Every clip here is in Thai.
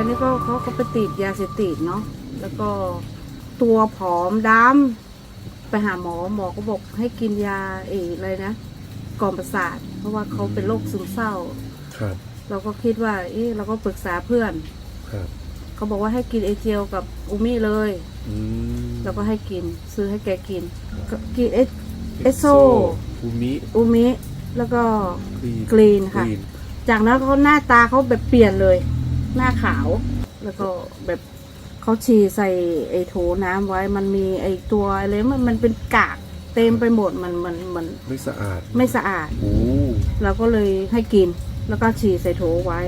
ายนี่ก็เขาก็ไปติดยาเสพติดเนาะแล้วก็ตัวผอมดำไปหาหมอหมอก็บอกให้กินยาเอออะไรนะกล่อมประสาท เพราะว่าเขาเป็นโรคซึมเศร้า ครับ เราก็คิดว่า เอ๊ะเราก็ปรึกษาเพื่อน ครับ เขาบอกว่าให้กินเอเจลกับอูมี่เลยอืมเราก็ให้กิน ซื้อให้แกกินก็กินเอเอสโซอูมิอูมิแล้วก็ กรีนกรีนค่ะกรีนจากนั้นเขาหน้าตาเขาแบบเปลี่ยนเลย หน้าขาว แล้วก็แบบเขาฉี่ใส่ไอ้โถน้ำไว้มันมีไอ้ตัวอะไรมันมันเป็นกากเต็มไปหมดมันมันมันไม่สะอาด ไม่สะอาดโอ้เราก็เลยให้กิน แล้วก็ฉี่ใส่โถไว้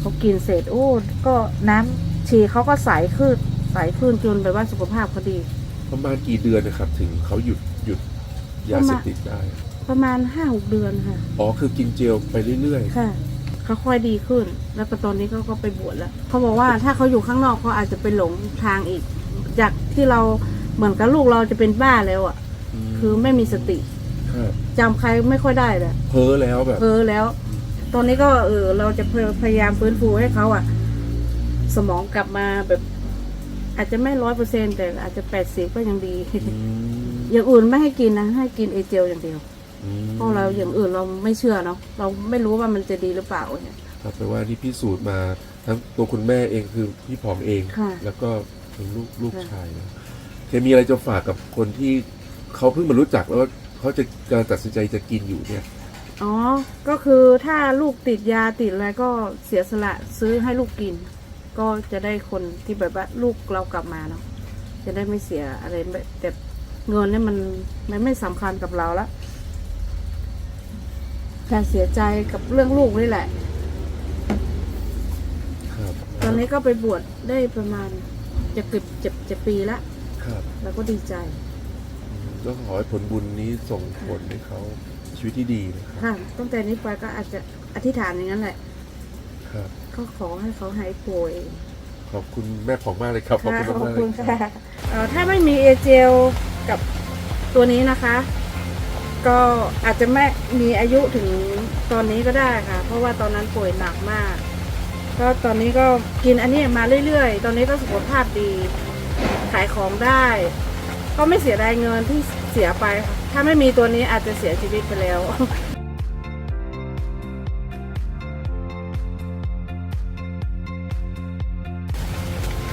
เขากินเสร็จโอ้ก็น้ำฉี่เขาก็ใสขึ้นใสขึ้นจนแบบว่าสุขภาพเขาดี ประมาณกี่เดือนนะครับ ถึงเขาหยุดหยุดยาเสพติดได้ ประมาณห้าหกเดือนค่ะ อ๋อคือกินเจลไปเรื่อยค่ะ เขาค่อยดีขึ้น แล้วก็ตอนนี้เขาก็ไปบวชแล้วเขาบอกว่าถ้าเขาอยู่ข้างนอกเขาอาจจะไปหลงทางอีก จากที่เราเหมือนกับลูกเราจะเป็นบ้าแล้วอะๆมคือไม่มีสติครับจำใครไม่ค่อยได้เลยเพ้อแล้วแบบเออแล้ว ตอนนี้ก็เออเราจะพยายามฟื้นฟูให้เขาอะ สมองกลับมาแบบ อาจจะไม่ร้อยเปอร์เซ็นแต่อาจจะแปดสิบก็ยังดี อืมอย่างอื่นไม่ให้กินนะ ให้กินเอเจลอย่างเดียวอืม เพราะเราอย่างอื่นเราไม่เชื่อเนาะเราไม่รู้ว่ามันจะดีหรือเปล่าเนี่ยครับแปลว่าที่พิสูจน์มาทั้งตัวคุณแม่เองคือพี่ผอมเอง ค่ะ แล้วก็เป็นลูกลูกค่ะ ชายนะเคมีอะไรจะฝากกับคนที่เขาเพิ่งมารู้จักแล้วว่าเขาจะกำลังตัดสินใจจะกินอยู่เนี่ย อ๋อ ก็คือถ้าลูกติดยาติดอะไรก็เสียสละซื้อให้ลูกกิน ก็จะได้คนที่แบบว่าลูกเรากลับมาเนาะจะได้ไม่เสียอะไรแบบแต่เงินเนี่ยมันมันไม่สำคัญกับเราละ การเสียใจกับเรื่องลูกนี่แหละ ครับตอนนี้ก็ไปบวชได้ประมาณจะเกือบจะจะปีละครับเราก็ดีใจ ก็ขอให้ผลบุญนี้ส่งผลให้เขาชีวิตที่ดีนะครับค่ะตั้งแต่นี้ไปก็อาจจะอธิษฐานอย่างนั้นแหละ ครับ ก็ขอให้เขาหายป่วย ขอบคุณแม่ผอมมากเลยครับ ขอบค่ะคุณขอบมากๆเลคุยณครัค่ะบเอ่อถ้าไม่มีเอเจลกับตัวนี้นะคะ ก็อาจจะไม่มีอายุถึงตอนนี้ก็ได้ค่ะ เพราะว่าตอนนั้นป่วยหนักมาก ก็ตอนนี้ก็กินอันนี้มาเรื่อยๆ ตอนนี้ก็สุขภาพดี ขายของได้ ก็ไม่เสียดายเงินที่เสียไปค่ะถ้าไม่มีตัวนี้อาจจะเสียชีวิตไปแล้ว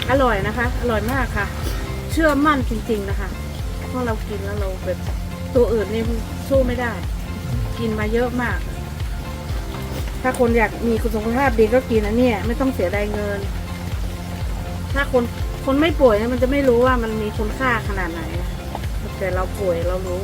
อร่อยนะคะ อร่อยมากค่ะ เชื่อมั่นจริงๆนะคะ เพราะเรากินแล้วเราแบบ ตัวอื่นนี่สู้ไม่ได้ กินมาเยอะมาก ถ้าคนอยากมีคุณสุขภาพดีก็กินอันเนี้ยไม่ต้องเสียดายเงิน ถ้าคนคนไม่ป่วยเนี่ยมันจะไม่รู้ว่ามันมีคุณค่าขนาดไหน แต่เราป่วยเรารู้